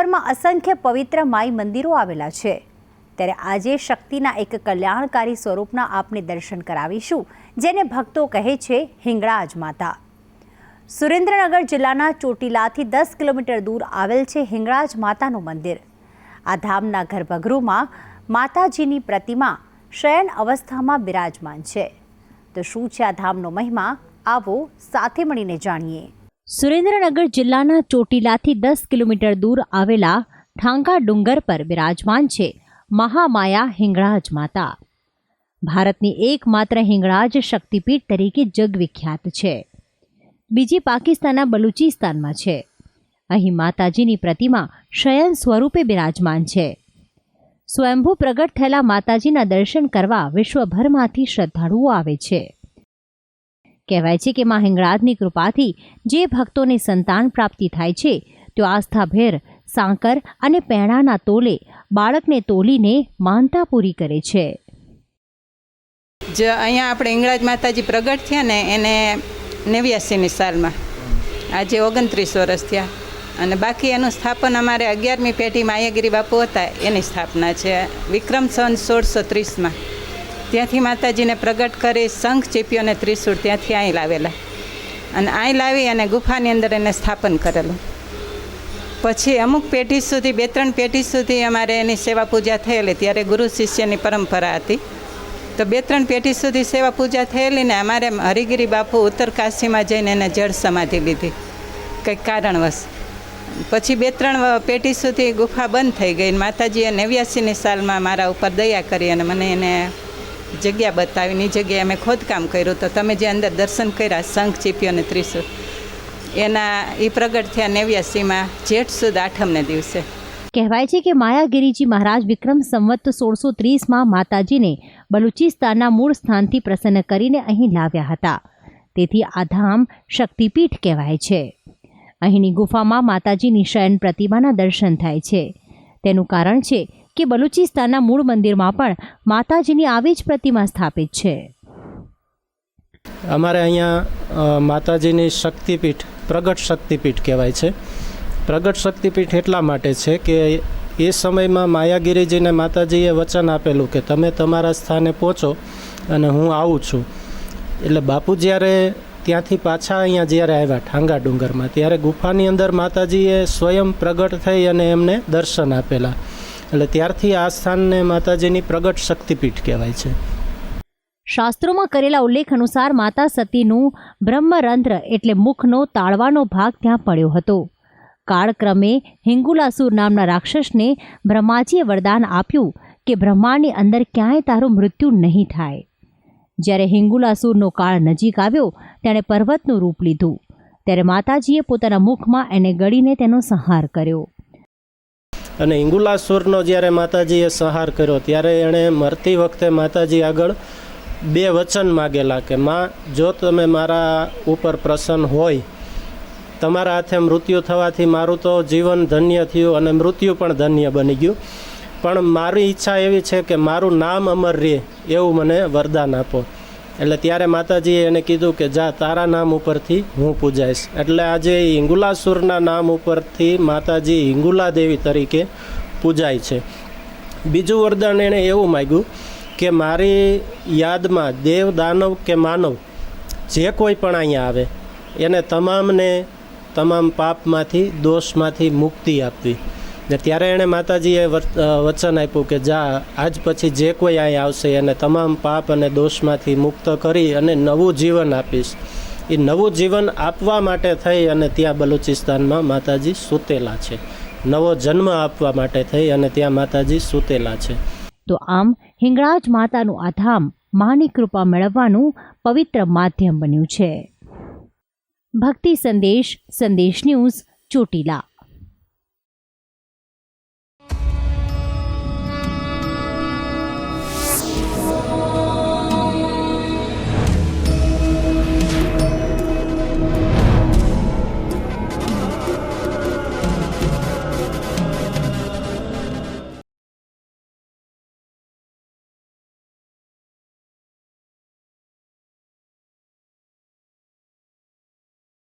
ભારતભરમાં અસંખ્ય પવિત્ર માઈ મંદિરો આવેલા છે. ત્યારે આજે શક્તિના એક કલ્યાણકારી સ્વરૂપના આપને દર્શન કરાવીશું, જેને ભક્તો કહે છે હિંગળાજ માતા. સુરેન્દ્રનગર જિલ્લાના ચોટીલાથી દસ કિલોમીટર દૂર આવેલ છે હિંગળાજ માતાનું મંદિર. આ ધામના ગર્ભગૃહમાં માતાજીની પ્રતિમા શયન અવસ્થામાં બિરાજમાન છે. તો શું છે આ ધામનો મહિમા? આવો સાથે મળીને જાણીએ. સુરેન્દ્રનગર જિલ્લાના ચોટીલાથી દસ કિલોમીટર દૂર આવેલા ઠાંગા ડુંગર પર બિરાજમાન છે મહામાયા હિંગળાજ માતા. ભારતની એકમાત્ર હિંગળાજ શક્તિપીઠ તરીકે જગવિખ્યાત છે. બીજી પાકિસ્તાનના બલુચિસ્તાનમાં છે. અહીં માતાજીની પ્રતિમા શયન સ્વરૂપે બિરાજમાન છે. સ્વયંભૂ પ્રગટ થયેલા માતાજીના દર્શન કરવા વિશ્વભરમાંથી શ્રદ્ધાળુઓ આવે છે. કહેવાય છે કે મા હિંગળાજની કૃપાથી જે ભક્તોને સંતાન પ્રાપ્તિ થાય છે તેઓ આસ્થાભેર, સાંકર અને પેણાના તોલે બાળકને તોલીને માનતા પૂરી કરે છે. જે અહીંયા આપણે હિંગળાજ માતાજી પ્રગટ થયા ને એને નેવ્યાસીની સાલમાં. આજે ઓગણત્રીસ વર્ષ થયા. અને બાકી એનું સ્થાપન અમારે અગિયારમી પેઢી માયાગીરી બાપુ હતા, એની સ્થાપના છે. વિક્રમ સન સોળસો ત્રીસમાં. ત્યાંથી માતાજીને પ્રગટ કરી શંખ ચીપ્યો અને ત્રિશૂળ ત્યાંથી અહીં લાવેલા. અને અહીં લાવી અને ગુફાની અંદર એને સ્થાપન કરેલું. પછી અમુક પેઢી સુધી, બે ત્રણ પેઢી સુધી અમારે એની સેવા પૂજા થયેલી. ત્યારે ગુરુ શિષ્યની પરંપરા હતી. તો બે ત્રણ પેઢી સુધી સેવા પૂજા થયેલી ને અમારે હરિગીરી બાપુ ઉત્તરકાશીમાં જઈને એને જળ સમાધિ લીધી. કંઈક કારણવશ. પછી બે ત્રણ પેઢી સુધી ગુફા બંધ થઈ ગઈ માતાજીએ નેવ્યાસીની સાલમાં મારા ઉપર દયા કરી અને મને એને જગ્યા બતાવીને જગ્યાએ અમે ખોદકામ કર્યું. તો તમે જે અંદર દર્શન કર્યા, શંખ ચીપ્યો અને ત્રિશુર એના એ પ્રગટ થયા નેવ્યાસીમાં જેઠ સુદ આઠમને દિવસે. કહેવાય છે કે માયાગીરીજી મહારાજ વિક્રમ સંવત સોળસો ત્રીસમાં માતાજીને બલુચિસ્તાનના મૂળ સ્થાનથી પ્રસન્ન કરીને અહીં લાવ્યા હતા. તેથી આ ધામ શક્તિપીઠ કહેવાય છે. અહીંની ગુફામાં માતાજીની શયન પ્રતિમાના દર્શન થાય છે. તેનું કારણ છે કે બલુચિસ્તાનના મૂળ મંદિરમાં પણ માતાજીની આવી જ પ્રતિમા સ્થાપિત છે. અમારે અહીંયા માતાજીની શક્તિપીઠ, પ્રગટ શક્તિપીઠ કહેવાય છે. પ્રગટ શક્તિપીઠ એટલા માટે છે કે એ સમયમાં માયાગીરીજીને માતાજીએ વચન આપેલું કે તમે તમારા સ્થાને પહોંચો અને હું આવું છું. એટલે બાપુ જ્યારે ત્યાંથી પાછા અહીંયા જ્યારે આવ્યા ઠાંગા ડુંગરમાં, ત્યારે ગુફાની અંદર માતાજીએ સ્વયં પ્રગટ થઈ અને એમને દર્શન આપેલા. એટલે ત્યારથી આ સ્થાનને માતાજીની પ્રગટ શક્તિપીઠ કહેવાય છે. શાસ્ત્રોમાં કરેલા ઉલ્લેખ અનુસાર માતા સતીનું બ્રહ્મરંધ્ર એટલે મુખનો તાળવાનો ભાગ ત્યાં પડ્યો હતો. કાળક્રમે હિંગુલાસુર નામના રાક્ષસને બ્રહ્માજીએ વરદાન આપ્યું કે બ્રહ્માંડની અંદર ક્યાંય તારું મૃત્યુ નહીં થાય. જ્યારે હિંગુલાસુરનો કાળ નજીક આવ્યો, તેણે પર્વતનું રૂપ લીધું. ત્યારે માતાજીએ પોતાના મુખમાં એને ગળીને તેનો સંહાર કર્યો. અને ઇંગુલાસુરનો જ્યારે માતાજીએ સંહાર કર્યો, ત્યારે એણે મરતી વખતે માતાજી આગળ બે વચન માગેલા કે, માં, જો તમે મારા ઉપર પ્રસન્ન હોય, તમારા હાથે મૃત્યુ થવાથી મારું તો જીવન ધન્ય થયું અને મૃત્યુ પણ ધન્ય બની ગયું. પણ મારી ઈચ્છા એવી છે કે મારું નામ અમર રહે એવું મને વરદાન આપો. એટલે ત્યારે માતાજીએ એને કીધું કે જા, તારા નામ ઉપરથી હું પૂજાઈશ. એટલે આજે હિંગુલાસુરના નામ ઉપરથી માતાજી હિંગુલા દેવી તરીકે પૂજાય છે. બીજું વરદાન એણે એવું માગ્યું કે મારી યાદમાં દેવ, દાનવ કે માનવ જે કોઈ પણ અહીંયા આવે, એને તમામને તમામ પાપમાંથી, દોષમાંથી મુક્તિ આપવી. ને ત્યારે એણે માતાજીએ વચન આપ્યું કે જા, આજ પછી જે કોઈ અહીં આવશે એને તમામ પાપ અને દોષમાંથી મુક્ત કરી અને નવું જીવન આપીશ. એ નવું જીવન આપવા માટે થઈ અને ત્યાં બલુચિસ્તાનમાં માતાજી સૂતેલા છે. નવો જન્મ આપવા માટે થઈ અને ત્યાં માતાજી સૂતેલા છે. તો આમ હિંગળાજ માતાનું આ ધામ માની કૃપા મેળવવાનું પવિત્ર માધ્યમ બન્યું છે. ભક્તિ સંદેશ સંદેશ ન્યૂઝ ચોટીલા.